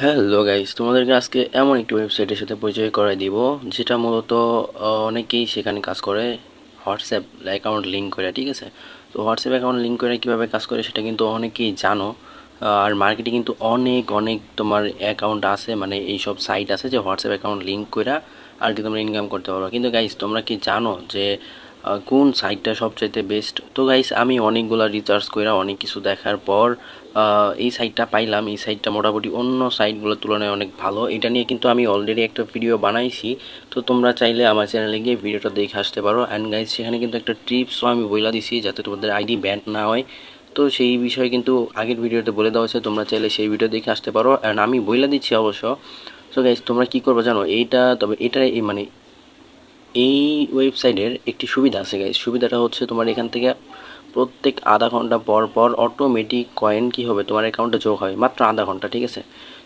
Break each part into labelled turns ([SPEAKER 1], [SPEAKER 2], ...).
[SPEAKER 1] Hello guys তোমাদেরকে আজকে এমন একটি ওয়েবসাইটের সাথে পরিচয় করাই দিব, যেটা মূলত অনেকেই সেখানে কাজ করে হোয়াটসঅ্যাপ অ্যাকাউন্ট লিঙ্ক করে, ঠিক আছে? তো হোয়াটসঅ্যাপ অ্যাকাউন্ট লিঙ্ক করে কীভাবে কাজ করে সেটা কিন্তু অনেকেই জানো। আর মার্কেটে কিন্তু অনেক অনেক তোমার অ্যাকাউন্ট আছে মানে এইসব সাইট আছে যে হোয়াটসঅ্যাপ অ্যাকাউন্ট লিঙ্ক করে আর কি তোমরা ইনকাম করতে পারো কিন্তু গাইস তোমরা কি জানো যে কোন সাইটটা সবচাইতে বেস্ট তো গাইস আমি অনেকগুলা রিচার্জ করে অনেক কিছু দেখার পর এই সাইটটা পাইলাম। এই সাইটটা মোটামুটি অন্য সাইটগুলোর তুলনায় অনেক ভালো। এটা নিয়ে কিন্তু আমি অলরেডি একটা ভিডিও বানাইছি। তো তোমরা চাইলে আমার চ্যানেলে গিয়ে ভিডিওটা দেখে আসতে পারো। অ্যান্ড গাইস সেখানে কিন্তু একটা টিপসও আমি বইলা দিছি যাতে তোমাদের আইডি ব্যান্ড না হয়। তো সেই বিষয়ে কিন্তু আগের ভিডিওতে বলে দেওয়া হয়েছে। তোমরা চাইলে সেই ভিডিও দেখে আসতে পারো। অ্যান্ড আমি বইলা দিচ্ছি অবশ্য। সো গাইস তোমরা কি করবে জানো? এইটা, তবে এটা মানে এই ওয়েবসাইটের একটি সুবিধা আছে গাইজ সুবিধাটা হচ্ছে তোমার এখান থেকে প্রত্যেক আধা ঘণ্টা পর পর অটোমেটিক কয়েন কি হবে? তোমার অ্যাকাউন্টে যোগ হয়, মাত্র আধা ঘণ্টা, ঠিক আছে?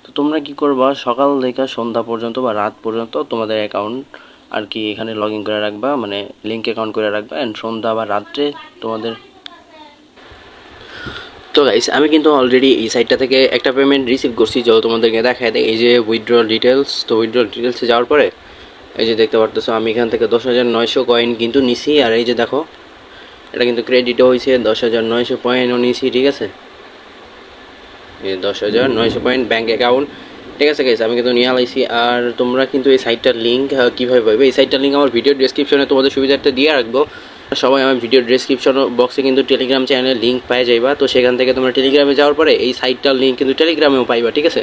[SPEAKER 1] তো তোমরা কি করবা? সকাল থেকে সন্ধ্যা পর্যন্ত বা রাত পর্যন্ত তোমাদের অ্যাকাউন্ট আর কি এখানে লগ ইন করে রাখবা মানে লিঙ্ক অ্যাকাউন্ট করে রাখবা অ্যান্ড সন্ধ্যা বা রাত্রে তোমাদের তো গাইস আমি কিন্তু অলরেডি এই সাইটটা থেকে একটা পেমেন্ট রিসিভ করছি যা তোমাদেরকে দেখায় দেয়, এই যে উইথড্রল ডিটেলস তো উইথড্রল ডিটেলসে যাওয়ার পরে এই যে দেখতে পারতেছো, আমি এখান থেকে দশ হাজার নয়শো কয়েন কিন্তু নিছি, আর এই যে দেখো, এটা কিন্তু ক্রেডিটও হয়েছে দশ হাজার নয়শো পয়েন্টও নিছি, ঠিক আছে? এই দশ হাজার নয়শো পয়েন্ট ব্যাঙ্ক অ্যাকাউন্ট ঠিক আছে গাইস আমি কিন্তু নিয়ে আলাইছি, আর তোমরা কিন্তু এই সাইটটার লিঙ্ক কীভাবে পাবে এই সাইটটার লিঙ্ক আমার ভিডিও ডেসক্রিপশনে তোমাদের সুবিধার্থে দিয়ে রাখব। সবাই আমার ভিডিও ডেসক্রিপশন বক্সে কিন্তু টেলিগ্রাম চ্যানেলের লিঙ্ক পাই যাইবা, তো সেখান থেকে তোমরা টেলিগ্রামে যাওয়ার পরে এই সাইটটার লিঙ্ক কিন্তু টেলিগ্রামেও পাইবা, ঠিক আছে?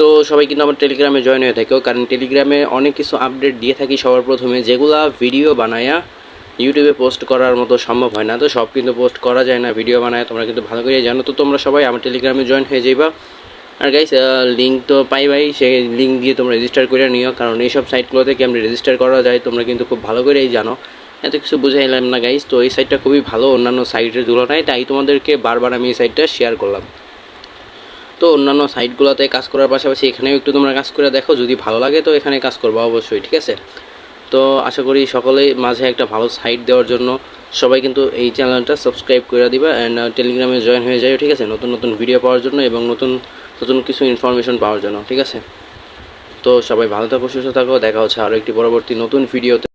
[SPEAKER 1] তো সবাই কিন্তু আমার টেলিগ্রামে জয়েন হয়ে থাকো কারণ টেলিগ্রামে অনেক কিছু আপডেট দিয়ে থাকি সবার প্রথমে। যেগুলা ভিডিও বানায়া ইউটিউবে পোস্ট করার মতো সম্ভব হয় না। তো সব কিন্তু পোস্ট করা যায় না ভিডিও বানায়। তোমরা কিন্তু ভালো করে জানো। তো তোমরা সবাই আমার টেলিগ্রামে জয়েন হয়ে যাইবা। আর গাইস লিঙ্ক তো পাইবাই। সেই লিঙ্ক দিয়ে তোমরা রেজিস্টার করে নিও, কারণ এইসব সাইটগুলোতে কেমন রেজিস্টার করা যায়, তোমরা কিন্তু খুব ভালো করেই জানো। এত কিছু বুঝাইলাম না গাইস তো এই সাইটটা খুবই ভালো, অন্যান্য সাইটের তুলনায়। তাই তোমাদেরকে বারবার আমি এই সাইটটা শেয়ার করলাম। তো অন্যান্য সাইটগুলোতে কাজ করার পাশাপাশি এখানেও একটু তোমরা কাজ করে দেখো, যদি ভালো লাগে তো এখানে কাজ করব অবশ্যই, ঠিক আছে? তো আশা করি সকলেই মাঝে একটা ভালো সাইট দেওয়ার জন্য সবাই কিন্তু এই চ্যানেলটা সাবস্ক্রাইব করে দিবা অ্যান্ড টেলিগ্রামে জয়েন হয়ে যায় ঠিক আছে? নতুন নতুন ভিডিও পাওয়ার জন্য এবং নতুন নতুন কিছু ইনফরমেশন পাওয়ার জন্য, ঠিক আছে? তো সবাই ভালো থাকো, সুস্থ থাকো, দেখা হচ্ছে আরও একটি পরবর্তী নতুন ভিডিওতে